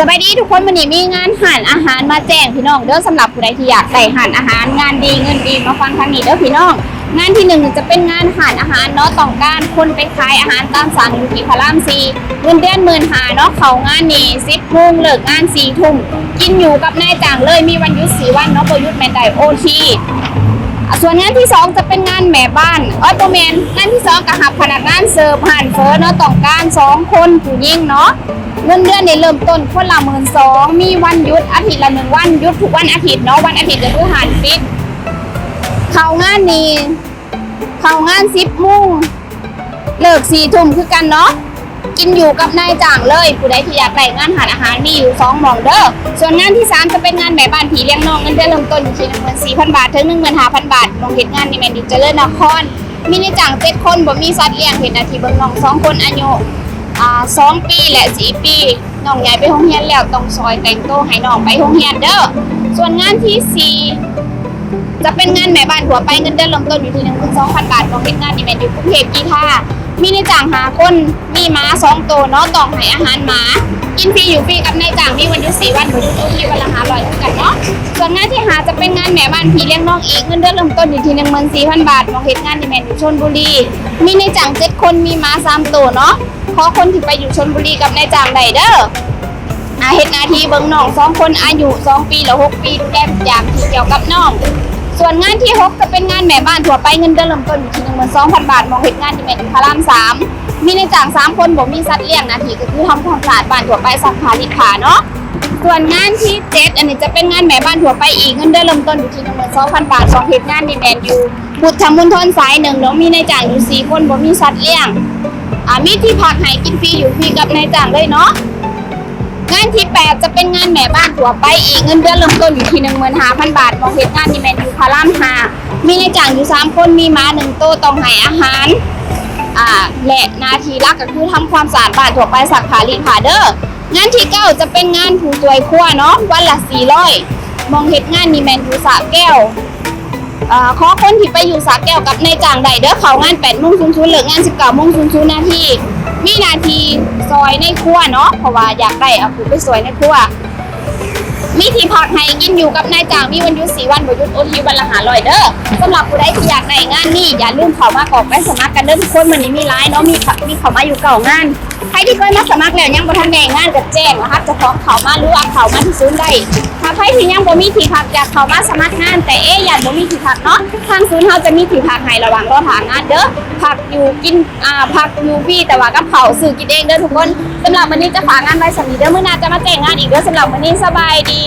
สบายดีทุกคนวันนี้มีงานหันอาหารมาแจ้งพี่น้องเด้อสำหรับผู้ใดที่อยากได้หันอาหารงานดีเงินดีมาฟังทางนี้เด้อพี่น้อง งานที่หนึ่งจะเป็นงานหันอาหารเนาะต้องการคนไปขายอาหารตามสั่งอยู่ที่พระรามซีเงินเดือนหมื่นหาเนาะเขางานนี้สิบโมงเลิกงานสี่ทุ่มกินอยู่กับนายจ้างเลยมีวันหยุดสี่วันเนาะประยุทธ์แมนไดโอที ส่วนงานที่สองจะเป็นงานแม่บ้านออโปแมนงานที่สองกับหับพนักงานเสิร์ฟหันเฟอร์เนาะต้องการสองคนผู้ยิ่งเนาะเงินเดือนเนี่ยเริ่มต้นคนละหมื่นสองมีวันหยุดอาทิตย์ละหนึ่งวันหยุดทุกวันอาทิตย์เนาะวันอาทิตย์ก็คือหันปิดเข้างานนี้เข้างานสิบโมงเลิกสี่ทุ่มคือกันเนาะ กินอยู่กับนายจ้างเลย ผู้ใดที่อยากได้งานหาอาหารมีอยู่สองหมองเด้อส่วนงานที่สามจะเป็นงานแบบบ้านผีเลี้ยงน้องเงินเดือนเริ่มต้นอยู่ที่หนึ่งหมื่นสี่พันบาทถึงหนึ่งหมื่นห้าพันบาทมองเห็นงานนี่แมนดิเจริญนครมีนายจ้างเจ็ดคนบ่มีสัตว์เลี้ยงเห็นนาทีเบิ่งน้องสองคนอายุสองปีและสี่ปีน้องใหญ่ไปโรงเรียนแล้วต้องซอยแต่งโตวให้น้องไปโรงเรียนเด้อส่วนงานที่สี่จะเป็นงานแม่บ้านหัวไปเงินเดือนเริ่มต้นอยู่ที่หนึ่งพันสองพันบาทของเฮ็ดงานนี่แม่นอยู่กรุงเทพกีท่า มีนายจ้างหาคนมีหมาสองตัวเนาะต้องให้อาหารหมา กินฟรีอยู่ฟรีกับนายจ้างมีวันหยุดสี่วันวันหยุดโอทีวันละห้าร้อยเท่ากันเนาะส่วนงานที่หาจะเป็นงานแม่บ้านพี่เลี้ยงน้องอีกเงินเดือนเริ่มต้นอยู่ที่หนึ่งหมื่นสี่พันบาทของเฮ็ดงานในแม่นอยู่ชลบุรี มีนายจ้างเจ็ดคนมีหมาสามตัวเนาะขอคนที่ไปอยู่ชลบุรีกับนายจ้างได้เด้ออาเฮ็ดหนาทีเบิ่งน้องสองคนอายุสองปีหรือหกปีดูแลทุกอย่างที่เกี่ยวกับน้อง ส่วนงานที่หกจะเป็นงานแม่บ้านทั่วไปเงินเดือนเริ่มต้นอยู่ที่หนึ่งหมื่นสองพันบาทมองเฮ็ดงานที่แม่นพระรามสามมีในจ้างสามคนบ่มีสัตว์เลี้ยงนาทีก็คือทำความสะอาดบ้านทั่วไปซักผารีดผ้าเนาะส่วนงานที่เจ็ดอันนี้จะเป็นงานแม่บ้านทั่วไปอีกเงินเดือนเริ่มต้นอยู่ที่หนึ่งหมื่นสองพันบาทสองเฮ็ดงานนี่แม่นอยู่บุตรธรรมมณฑลสายหนึ่งเนาะมีในจ้างอยู่สี่คนบ่มีสัตว์เลี้ยงอ่ามีที่พักให้กินฟรีอยู่ฟรีกับนายจ้างเลยเนาะ งานที่ 8 จะเป็นงานแม่บ้านทั่วไปอีกเงินเดือนเริ่มต้นอยู่ที่หนึ่งหมื่นห้าพันบาทมองเห็นงานที่แมนยูพารามหามีในายจ้างอยู่ 3 คนมีม้าหนึ่งตัวต้องให้อาหารอ่าและหนาทีหลักก็คือทำความสะอาดบ้านทั่วไปสักผารีผาเด้องานที่ 9 จะเป็นงานผู้ช่วยครัวเนาะวันละ400มองเห็นงานนี่แมนอยู่สระแก้วอ่าขอคนที่ไปอยู่สาแก้วกับนายจ้างใดเด้อเขางาน8โมงศูนย์ศูนย์เลิกงาน 19โมงศูนย์ศูนย์นาที มีนาทีซอยในครัวเนาะเพราะว่าอยากได้เอาผู้ไปซอยในครัวมีที่พักให้กินอยู่กับนายจ้างมีวันหยุด4วันบ่หยุดโอทีวันละหาร้อยเด้อสำหรับผู้ใดที่อยากได้งานนี่อย่าลืมเข้ามากรอกไปสมัครกันเด้อทุกคนมันนี้มีไลน์เนาะมีเขามีเขามาอยู่เก่างาน ใครที่เคยมาสมัครแล้วยังบ่ทันได้งานก็แจ้งนะครับจะของเขามาหรือว่าเขามาที่ศูนย์ได้ถ้าใครที่ยังบ่มีที่พักอยากเข้ามาสมัครงานแต่เอ๊ะอยากบ่มีที่พักเนาะทางศูนย์เขาจะมีที่พักให้ระหว่างรอหางานเด้อพักอยู่กินอ่าพักอยู่ฟรีแต่ว่ากับเขาวซื้อกินเองเด้อทุกคนสำหรับวันนี้จะฝากงานไว้สำนีเด้อมื้อหน้าจะมาแจ้งงานอีกเด้อสำหรับวันนี้สบายดี